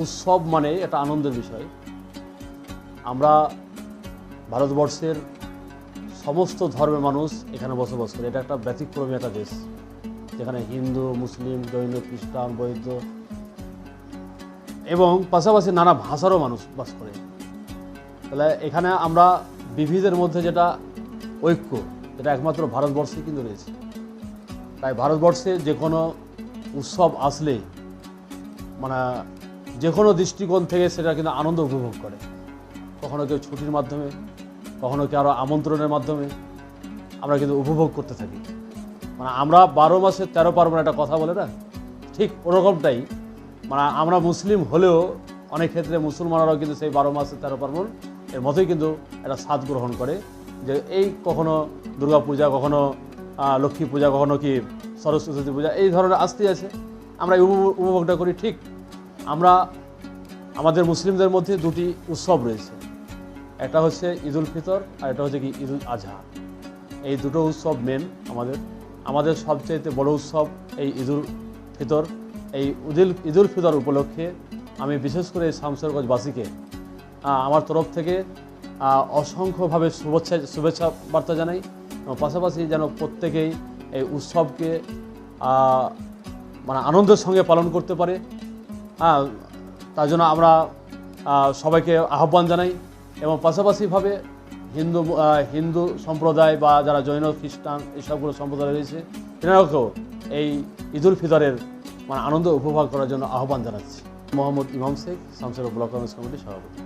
উৎসব মানে এটা আনন্দের বিষয়। আমরা ভারতবর্ষের সমস্ত ধর্মের মানুষ এখানে বসবাস করে। এটা একটা ব্যতিক্রমী একটা দেশ। যেখানে হিন্দু, মুসলিম, জৈন, খ্রিস্টান, বৌদ্ধ এবং পাশাপাশি নানা ভাষারও মানুষ বাস করে। তাহলে এখানে আমরা বিবিধের মধ্যে যেটা ঐক্য, এটা একমাত্র ভারতবর্ষে কিন্তু রয়েছে। তাই ভারতবর্ষে যে কোনো উৎসব আসলে মানে যে কোনো দৃষ্টিকোণ থেকে সেটা কিন্তু আনন্দ উপভোগ করে। কখনো কেউ ছুটির মাধ্যমে, কখনো কেউ আরও আমন্ত্রণের মাধ্যমে আমরা কিন্তু উপভোগ করতে থাকি। মানে আমরা বারো মাসে তেরো পার্বণ একটা কথা বলে না? ঠিক ওরকমটাই। মানে আমরা মুসলিম হলেও অনেক ক্ষেত্রে মুসলমানরাও কিন্তু সেই বারো মাসে তেরো পার্বণ এর মতোই কিন্তু একটা স্বাদ গ্রহণ করে। যে এই কখনো দুর্গা পূজা, কখনো লক্ষ্মী পূজা, কখনো কি সরস্বতী পূজা, এই ধরনের আসতেই আছে। আমরা উপভোগটা করি ঠিক আমরা আমাদের মুসলিমদের মধ্যে দুটি উৎসব রয়েছে। একটা হচ্ছে ঈদুল ফিতর আর একটা হচ্ছে কি ঈদুল আজহা। এই দুটো উৎসব মেন আমাদের। আমাদের সবচেয়ে বড় উৎসব এই ঈদুল ফিতর। এই ঈদুল ঈদুল ফিতর উপলক্ষে আমি বিশেষ করে শামসেরগঞ্জবাসীকে আমার তরফ থেকে অসংখ্যভাবে শুভেচ্ছা শুভেচ্ছা বার্তা জানাই। এবং পাশাপাশি যেন প্রত্যেকেই এই উৎসবকে মানে আনন্দের সঙ্গে পালন করতে পারে। হ্যাঁ তার জন্য আমরা সবাইকে আহ্বান জানাই এবং পাশাপাশিভাবে হিন্দু হিন্দু সম্প্রদায় বা যারা জৈন, খ্রিস্টান এইসবগুলো সম্প্রদায় রয়েছে তেনারাকেও এই ঈদুল ফিতরের মানে আনন্দ উপভোগ করার জন্য আহ্বান জানাচ্ছি। মোহাম্মদ ইমাম শেখ, শামসের ব্লক কংগ্রেস কমিটির সভাপতি।